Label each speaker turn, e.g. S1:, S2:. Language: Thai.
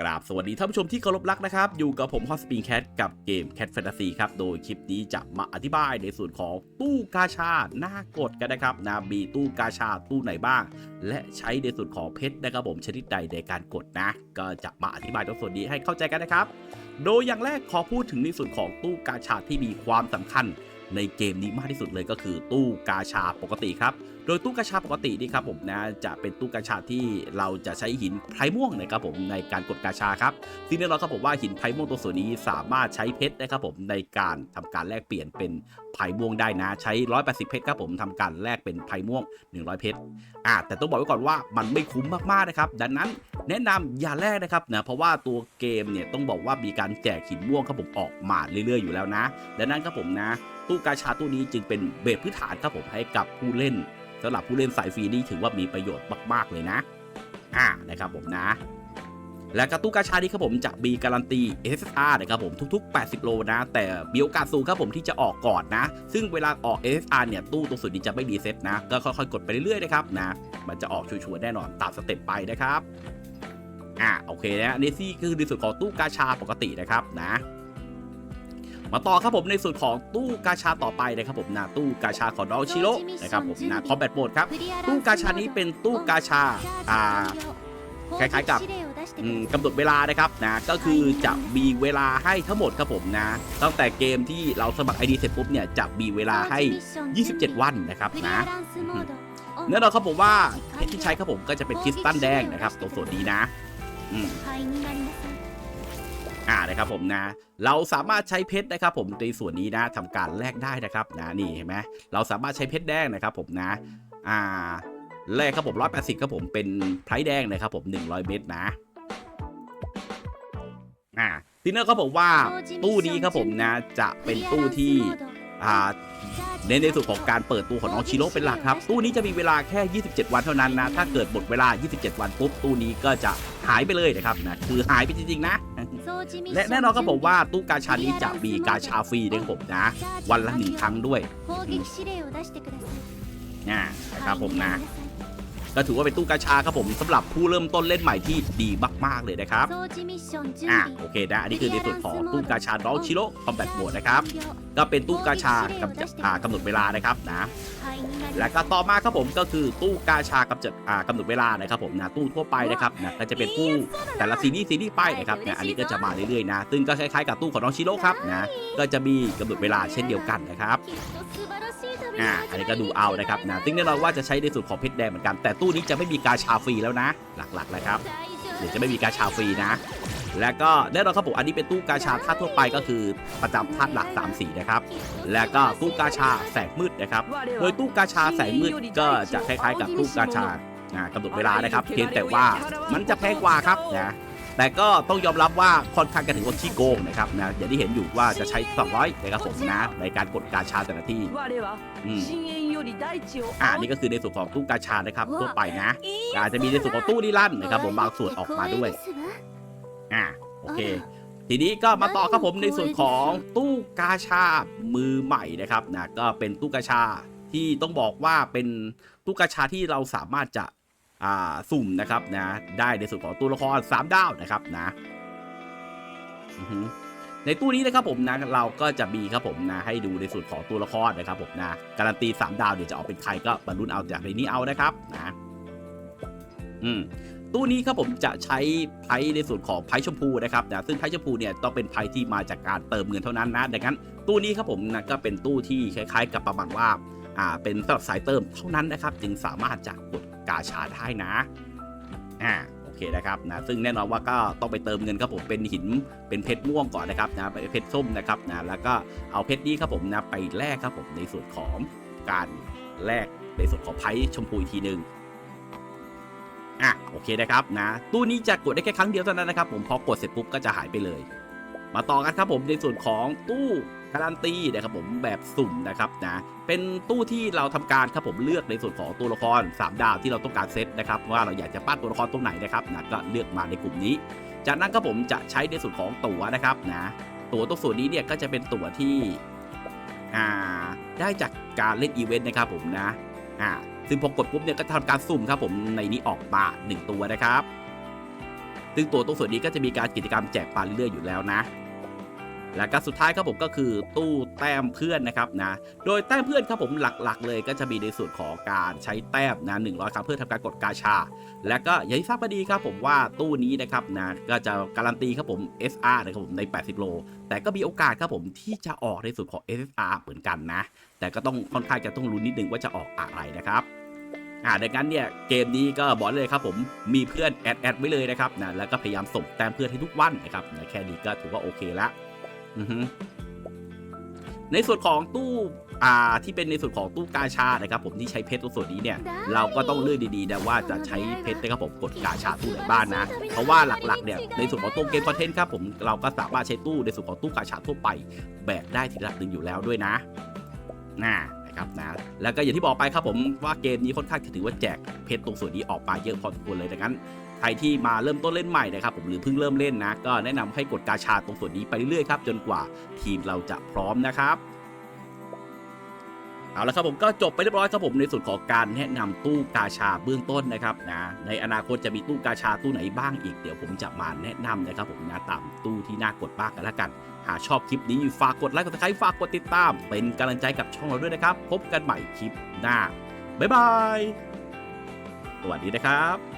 S1: กราบสวัสดีท่านผู้ชมที่เคารพรักนะครับ อยู่กับผมฮอสปิงแคทกับเกม Cat Fantasy ครับ โดยคลิปนี้จะมาอธิบายในส่วนของตู้กาชาหน้ากดกันนะครับนะมีตู้กาชาตู้ไหนบ้าง และใช้ในส่วนของเพชรนะครับผมชนิดใดในการกดนะ ก็จะมาอธิบายตรงส่วนนี้ให้เข้าใจกันนะครับ โดยอย่างแรกขอพูดถึงในส่วนของตู้กาชาที่มีความสำคัญ ในเกมนี้มากที่สุดเลยก็คือตู้กาชาปกติครับ โดยตู้กาชาปกตินี่ครับผมนะจะเป็นตู้กาชาที่เราจะใช้หินไพรม่วงนะครับผมในการกดกาชาครับซึ่งแน่นอนครับผมว่าหินไพรม่วงตัวส่วนนี้สามารถใช้เพชรนะครับผมในการทำการแลกเปลี่ยนเป็นไพรม่วงได้นะใช้ 180 เพชรครับผมทำการแลกเป็นไพรม่วง 100 เพชรอะแต่ต้องบอกไว้ก่อนว่ามันไม่คุ้มมากๆนะครับดังนั้น แนะนำอย่าแลกนะครับนะเพราะว่าตัวเกมเนี่ยต้องบอกว่ามีการแจกหินม่วงครับผมออกมาเรื่อยๆอยู่แล้วนะดังนั้นครับผมนะตู้กาชาตู้นี้จึงเป็นเบสพื้นฐานครับผมให้กับผู้เล่นสำหรับผู้เล่นสายฟรีนี่ถือว่ามีประโยชน์มากๆเลยนะอ่านะครับผมนะและกระตู้กาชานี้ครับผมจะมีการันตี SSR นะครับผมทุกๆ 80 โลนะ แต่มีโอกาสสูงครับผมที่จะออกก่อนนะ ซึ่งเวลาออก SSR เนี่ย ตู้ตรงสุดนี้จะไม่มีเซ็ตนะ ก็ค่อยๆ กดไปเรื่อยๆ นะครับนะ มันจะออกชัวร์ๆแน่นอนตามสเต็ปไปนะครับ อ่าโอเคนะนี่ที่คือในส่วนของตู้กาชาปกตินะครับนะมาต่อครับผมในส่วนของตู้กาชาต่อไปนะครับผมนะตู้กาชาของน้องชิโร่นะครับผมนะคอมแบทโหมดครับตู้กาชานี้เป็นตู้กาชาอ่าคล้ายๆกับอืมกำหนดเวลานะครับนะก็คือจะมีเวลาให้ทั้งหมดครับผมนะตั้งแต่เกมที่เราสมัคร ID เสร็จปุ๊บเนี่ยจะมีเวลาให้ 27 วันนะครับนะแน่นอนครับผมว่าเพชรที่ใช้ครับผมก็จะเป็นคริสตัลแดงนะครับตรงส่วนนี้นะ อืมอ่านะครับผมนะ เราสามารถใช้เพชรนะครับ ผมในส่วนนี้นะทำการแลกได้นะครับนะนี่เห็นไหมเราสามารถใช้เพชรแดงนะครับ ผมนะ อ่าแลกครับผม180ครับผมเป็นไพรแดงนะครับผม100เม็ดนะอ่าทีนี้ครับผมว่าตู้นี้ครับผมนะจะเป็นตู้ที่อ่า เน้นในส่วนของการเปิดตัวของน้องชิโร่เป็นหลักครับ ตู้นี้จะมีเวลาแค่ 27 วันเท่านั้นนะ ถ้าเกิดหมดเวลา 27 วันปุ๊บ ตู้นี้ก็จะหายไปเลยนะครับนะ คือหายไปจริงๆนะ และแน่นอนครับผมว่าตู้กาชานี้จะมีกาชาฟรีด้วยครับผมนะ วันละหนึ่งครั้งด้วยอ่านะครับผมนะ ก็ถือว่าเป็นตู้กาชาครับผมสำหรับผู้เริ่มต้นเล่นใหม่ที่ดีมาก ๆ เลยนะครับ อ่าโอเคนะ อันนี้คือในส่วนของตู้กาชาดอลชิโร่คอมแบทโหมดนะครับ ก็เป็นตู้กาชากำจัดอ่ากำหนดเวลานะครับนะและก็ต่อมาครับผมก็คือตู้กาชากำจัดอ่ากำหนดเวลานะครับผมนะตู้ทั่วไปนะครับนะก็จะเป็นตู้แต่ละซีรีส์ซีรีส์ไปนะครับนะอันนี้ก็จะมาเรื่อยๆนะ ซึ่งก็คล้ายๆกับตู้ของน้องชิโร่ครับนะก็จะมีกำหนดเวลาเช่นเดียวกันนะครับอ่าอันนี้ก็ดูเอานะครับนะซึ่งแน่นอนว่าจะใช้ในส่วนของเพชรแดงเหมือนกันแต่ตู้นี้จะไม่มีกาชาฟรีแล้วนะ หลักๆนะครับเดี๋ยวจะไม่มีกาชาฟรีนะ แล้วก็แน่นอนครับผมอันนี้เป็นตู้กาชาธาตุทั่วไปก็คือประจำธาตุหลัก 3 สีนะครับ แล้วก็ตู้กาชาแสงมืดนะครับ โดยตู้กาชาแสงมืดก็จะคล้ายๆ กับตู้กาชากำหนดเวลานะครับ เพียงแต่ว่ามันจะแพงกว่าครับนะแต่ก็ต้องยอมรับว่าค่อนข้างจะถือว่าขี้โกงนะครับนะอย่างที่เห็นอยู่ว่าจะใช้ 200นะครับผมนะในการกดกาชาแต่ละที่อ่านี่ก็คือในส่วนของตู้กาชานะครับทั่วไปนะอาจจะมีในส่วนของตู้นิรันนะครับผมบางส่วนออกมาด้วย อ่าโอเค ทีนี้ก็มาต่อครับผมในส่วนของตู้กาชามือใหม่นะครับนะก็เป็นตู้กาชาที่ต้องบอกว่าเป็นตู้กาชาที่เราสามารถจะอ่าสุ่มนะครับนะได้ในส่วนของตัวละคร3ดาวนะครับนะอือฮึในตู้นี้นะครับผมนะเราก็จะมีครับผมนะให้ดูในส่วนของตัวละครนะครับผมนะการันตี3ดาวเดี๋ยวจะออกเป็นใครก็บรรลุนเอาจากในนี้เอานะครับนะอืม ตู้นี้ครับผมจะใช้ไพ่ในส่วนของไพ่ชมพูนะครับนะซึ่งไพ่ชมพูเนี่ยต้องเป็นไพ่ที่มาจากการเติมเงินเท่านั้นนะดังนั้นตู้นี้ครับผมนะก็เป็นตู้ที่คล้าย ๆ กับประมาณว่าอ่าเป็นสำหรับสายเติมเท่านั้นนะครับ จึงสามารถจะกดกาชาได้นะอ่าโอเคนะครับนะซึ่งแน่นอนว่าก็ต้องไปเติมเงินครับผมเป็นหินเป็นเพชรม่วงก่อนนะครับนะเป็นเพชรส้มนะครับนะแล้วก็เอาเพชรนี้ครับผมนะไปแลกครับผมในส่วนของการแลกในส่วนของไพ่ชมพูอีกทีหนึ่ง อะโอเคนะครับนะตู้นี้จะกดได้แค่ครั้งเดียวเท่านั้นนะครับผมพอกดเสร็จปุ๊บก็จะหายไปเลย มาต่อกันครับผมในส่วนของตู้การันตีนะครับผมแบบสุ่มนะครับนะเป็นตู้ที่เราทำการครับผมเลือกในส่วนของตัวละคร 3 ดาวที่เราต้องการเซตนะครับว่าเราอยากจะปั้นตัวละครตรงไหนนะครับนะก็เลือกมาในกลุ่มนี้ จากนั้นครับผมจะใช้ในส่วนของตั๋วนะครับนะตั๋วตรงส่วนนี้เนี่ยก็จะเป็นตั๋วที่อ่าได้จากการเล่นอีเวนต์นะครับผมนะอ่า ซึ่งพอกดปุ๊บเนี่ยก็ทำการสุ่มครับผมในนี้ออกมา1ตัวนะครับ ซึ่งตัวตู้ส่วนนี้ก็จะมีการกิจกรรมแจกปลาเรื่อยๆอยู่แล้วนะ และก็สุดท้ายครับผมก็คือตู้แต้มเพื่อนนะครับนะ โดยแต้มเพื่อนครับผมหลักๆ เลยก็จะมีในส่วนของการใช้แต้มนะ100ครั้งเพื่อทำการกดกาชา และก็อย่างที่ทราบกันดีครับผมว่าตู้นี้นะครับนะก็จะการันตีครับผม SR นะครับผมใน 80 โล แต่ก็มีโอกาสครับผมที่จะออกในส่วนของ SSR เหมือนกันนะ แต่ก็ต้องค่อนข้างจะต้องลุ้นนิดนึงว่าจะออกอะไรนะครับ อ่าดังนั้นเนี่ยเกมนี้ก็บอกเลยครับผมมีเพื่อนแอดแอดไว้เลยนะครับนะแล้วก็พยายามส่งแต้มเพื่อนให้ทุกวันนะครับนะแค่นี้ก็ถือว่าโอเคละอือฮึในส่วนของตู้อ่าที่เป็นในส่วนของตู้กาชานะครับ ผมที่ใช้เพชรตัวส่วนนี้เนี่ย เราก็ต้องเลือกดีๆนะว่าจะใช้เพชรนะครับผมกดกาชาตู้ไหนบ้างนะเพราะว่าหลักๆเนี่ยในส่วนของตู้เกมคอนเทนต์ครับผมเราก็สามารถใช้ตู้ในส่วนของตู้กาชาทั่วไป แบกได้ทีละหนึ่งอยู่แล้วด้วยนะน่า นะครับนะแล้วก็อย่างที่บอกไปครับผมว่าเกมนี้ค่อนข้างจะถือว่าแจกเพชรตรงส่วนนี้ออกไปเยอะพอสมควรเลยดังนั้นใครที่มาเริ่มต้นเล่นใหม่นะครับผมหรือเพิ่งเริ่มเล่นนะ ก็แนะนำให้กดกาชาตรงส่วนนี้ไปเรื่อยๆครับจนกว่าทีมเราจะพร้อมนะครับ เอาละครับผมก็จบไปเรียบร้อยครับผมในส่วนของการแนะนำตู้กาชาเบื้องต้นนะครับนะในอนาคตจะมีตู้กาชาตู้ไหนบ้างอีกเดี๋ยวผมจะมาแนะนำนะครับผมนะตามตู้ที่น่ากดบ้างกันละกัน หากชอบคลิปนี้ฝากกดไลค์กดติดตามฝากกดติดตาม เป็นกำลังใจกับช่องเราด้วยนะครับ พบกันใหม่คลิปหน้าบ๊ายบายสวัสดีนะครับ